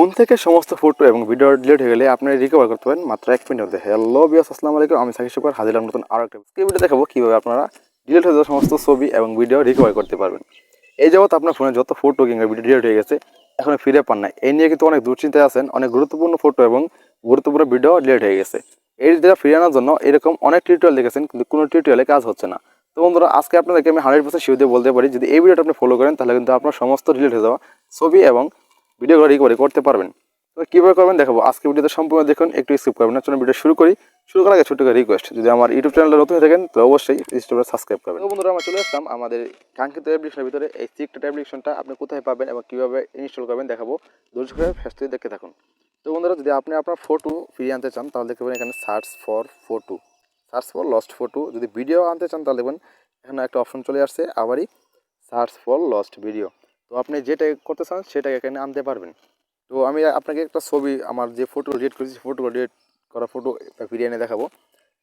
Phone থেকে সমস্ত photo এবং ভিডিও ডিলিট হয়ে গেলে আপনি রিকভার করতে পারেন। মাত্র এক মিনিটের মধ্যে। হ্যালো বিয়াস আসসালামু আলাইকুম। আমি সাকিব শুকর, হাজির নতুন আরও একটা ভিডিও দেখাবো কীভাবে আপনারা ডিলিট হয়ে যাওয়া সমস্ত ছবি এবং ভিডিও রিকভার করতে পারবেন। এই যাবত আপনার ফোনে যত ফটো কিংবা ভিডিও ডিলিট হয়ে গেছে, এখন ফিরে পান না এই নিয়ে কিন্তু অনেক দুশ্চিন্তায় আছেন, অনেক গুরুত্বপূর্ণ ফটো এবং গুরুত্বপূর্ণ ভিডিও ডিলিট হয়ে গেছে। এই যেটা ফিরে আনার জন্য এরকম অনেক টিউটোরিয়াল দেখেছেন, কিন্তু কোনো টিউটোরিয়ালে কাজ হচ্ছে না। তো বন্ধুরা, আজকে আপনাদেরকে আমি হান্ড্রেড পার্সেন্ট শিওর বলতে পারি, যদি এই ভিডিওটা আপনি ফলো করেন, তাহলে কিন্তু আপনার সমস্ত ডিলিট হয়ে যাওয়া ছবি এবং ভিডিওগুলো রিকভারি করতে পারবেন। তো কীভাবে করবেন দেখাবো। আজকে ভিডিওতে সম্পূর্ণ দেখুন, একটু স্কিপ করবেন না। চলুন ভিডিও শুরু করি। শুরু করার আগে ছোট্ট করে রিকোয়েস্ট যদি আমার ইউটিউব চ্যানেলটা নতুন হয়ে থাকেন, তো অবশ্যই ইউটিউবে সাবস্ক্রাইব করবেন। বন্ধুরা, আমরা চলে আসলাম আমাদের কাঙ্ক্ষিত অ্যাপ্লিকেশনের ভিতরে। এই সিক্রেট অ্যাপ্লিকেশনটা আপনি কোথায় পাবেন এবং কীভাবে ইনস্টল করবেন দেখাবো। ধৈর্য করে ফেসটি দেখতে থাকুন। তো বন্ধুরা, যদি আপনি আপনার ফটো ফিরিয়ে আনতে চান, তাহলে দেখবেন এখানে search for photo search for lost photo যদি ভিডিও আনতে চান, তাহলে দেখবেন এখানে একটা অপশন চলে আসছে। আবারই সার্চ ফর লস্ট ভিডিও তো আপনি যেটা করতে চান সেটাকে এখানে আনতে পারবেন। তো আমি আপনাকে একটা ছবি, আমার যে ফটো ডিলিট করেছি ফটোগুলো ডিলিট করা ফটো ফিরিয়ে এনে দেখাবো।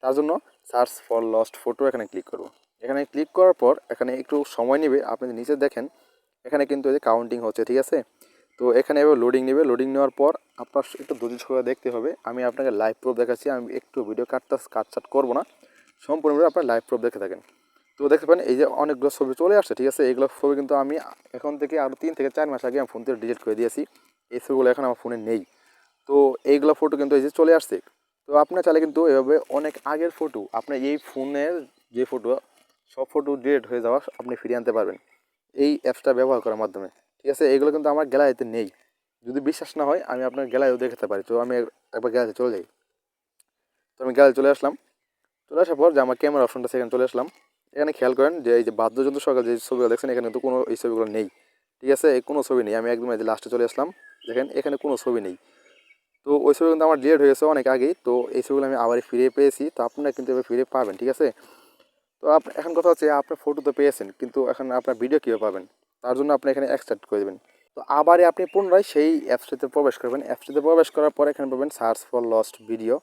তার জন্য সার্চ ফর লস্ট ফটো এখানে ক্লিক করব। এখানে ক্লিক করার পর এখানে একটু সময় নেবে, আপনি নিচে দেখেন, এখানে কিন্তু এই যে কাউন্টিং হচ্ছে, ঠিক আছে? তো এখানে এবার লোডিং নেবে লোডিং নেওয়ার পর আপনার একটু ধৈর্য সহকারে দেখতে হবে। আমি আপনাকে লাইভ প্রুফ দেখাচ্ছি, আমি একটু ভিডিও কাটটা কাটছাট করব না। সম্পূর্ণভাবে আপনার লাইভ প্রুফ দেখে থাকেন। তো দেখতে পারেন, এই যে অনেকগুলো ছবি চলে আসছে, ঠিক আছে? এইগুলো ছবি কিন্তু আমি এখন থেকে আরও তিন থেকে চার মাস আগে আমি ফোন থেকে ডিলিট করে দিয়েছি। এই ছবিগুলো এখন আমার ফোনে নেই। তো এইগুলো ফটো কিন্তু এই যে চলে আসছে। তো আপনার চাইলে কিন্তু এভাবে অনেক আগের ফটো আপনার এই ফোনের যে ফটো সব ফটো ডিলিট হয়ে যাওয়া আপনি ফিরিয়ে আনতে পারবেন। এই অ্যাপসটা ব্যবহার করার মাধ্যমে, ঠিক আছে? এইগুলো কিন্তু আমার গ্যালারিতে নেই। যদি বিশ্বাস না হয়, আমি আপনার গ্যালারিও দেখাতে পারি। তো আমি একবার গ্যালারিতে চলে যাই। তো আমি গ্যালারি চলে আসলাম। চলে আসার পর যে আমার ক্যামেরা অপশনটা সেখানে চলে আসলাম। এখানে খেয়াল করেন যে এই যে বাদ্যযন্ত্র সকাল যে ছবিগুলো দেখছেন, এখানে কিন্তু কোনো এই ছবিগুলো নেই। ঠিক আছে? কোনো ছবি নেই। আমি একদম লাস্টে চলে আসলাম। দেখেন, এখানে কোনো ছবি নেই। তো ওই ছবি কিন্তু আমার ডিলেট হয়ে অনেক আগেই। তো এই ছবিগুলো আমি আবার ফিরে পেয়েছি। তো আপনারা কিন্তু এবার ফিরে পাবেন, ঠিক আছে? তো এখন কথা হচ্ছে আপনার ফটো তো পেয়েছেন, কিন্তু এখন আপনার ভিডিও কীভাবে পাবেন? তার জন্য আপনি এখানে এক্সট্রাক্ট করে দেবেন। তো আবার আপনি পুনরায় সেই অ্যাপসটিতে প্রবেশ করবেন। অ্যাপসটিতে প্রবেশ করার পর এখানে পাবেন সার্চ ফর লস্ট ভিডিও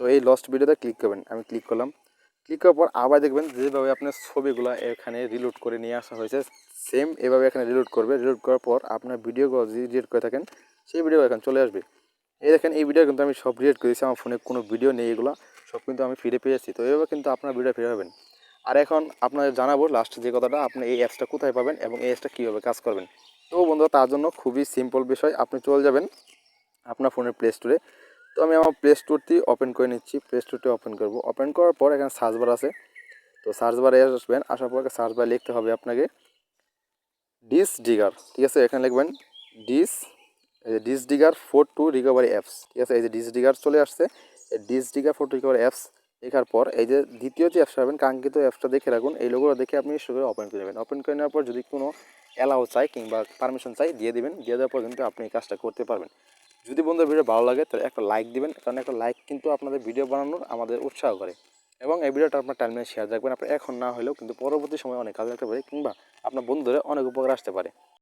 তো এই লস্ট ভিডিওতে ক্লিক করবেন। আমি ক্লিক করলাম। ক্লিক করার পর আবার দেখবেন যেভাবে আপনার ছবিগুলো এখানে রিলোড করে নিয়ে আসা হয়েছে সেম এভাবে এখানে রিলোড করবে। রিলোড করার পর আপনার ভিডিওগুলো যদি ডিলিট করে থাকেন, সেই ভিডিও এখানে চলে আসবে। এই দেখেন, এই ভিডিও কিন্তু আমি সব ডিলিট করেছি, আমার ফোনে কোনো ভিডিও নেই এগুলো, সব কিন্তু আমি ফিরে পেয়েছি। তো এইভাবে কিন্তু আপনার ভিডিও ফিরে পাবেন। আর এখন আপনাদের জানাব লাস্ট যে কথাটা, আপনি এই অ্যাপসটা কোথায় পাবেন এবং এই অ্যাপসটা কীভাবে কাজ করবেন। তো বন্ধুরা, তার জন্য খুবই সিম্পল বিষয়, আপনি চলে যাবেন আপনার ফোনের প্লে স্টোরে তো আমি আমার প্লে স্টোরটি ওপেন করে নিচ্ছি। প্লে স্টোরটি ওপেন করব। ওপেন করার পর এখানে সার্চ বার আছে। তো সার্চ বারে আসবেন। আসার পর সার্চ বারে লিখতে হবে আপনাকে। ডিস ডিগার ঠিক আছে? এখানে লিখবেন disk DiskDigger photo recovery apps ঠিক আছে? এই যে ডিস ডিগার চলে আসছে। Dish digger four two recovery apps লেখার পর এই যে দ্বিতীয় যে অ্যাপসটা পাবেন, কাঙ্ক্ষিত অ্যাপসটা দেখে রাখুন। এই লোগোটা দেখে আপনি শুরু ওপেন করে নেবেন। ওপেন করে নেওয়ার পর যদি কোনো অ্যালাউ চাই কিংবা পারমিশন চাই, দিয়ে দেবেন। দিয়ে দেওয়ার পর কিন্তু আপনি এই কাজটা করতে পারবেন। যদি বন্ধুরা ভিডিও ভালো লাগে, তাহলে একটা লাইক দিবেন, কারণ একটা লাইক কিন্তু আপনাদের ভিডিও বানানোর আমাদের উৎসাহ করে। এবং এই ভিডিওটা আপনার টাইমলাইনে শেয়ার রাখবেন, আপনার এখন না হলেও কিন্তু পরবর্তী সময় অনেক কাজ লাগতে পারে, কিংবা আপনার বন্ধুদের অনেক উপকার আসতে পারে।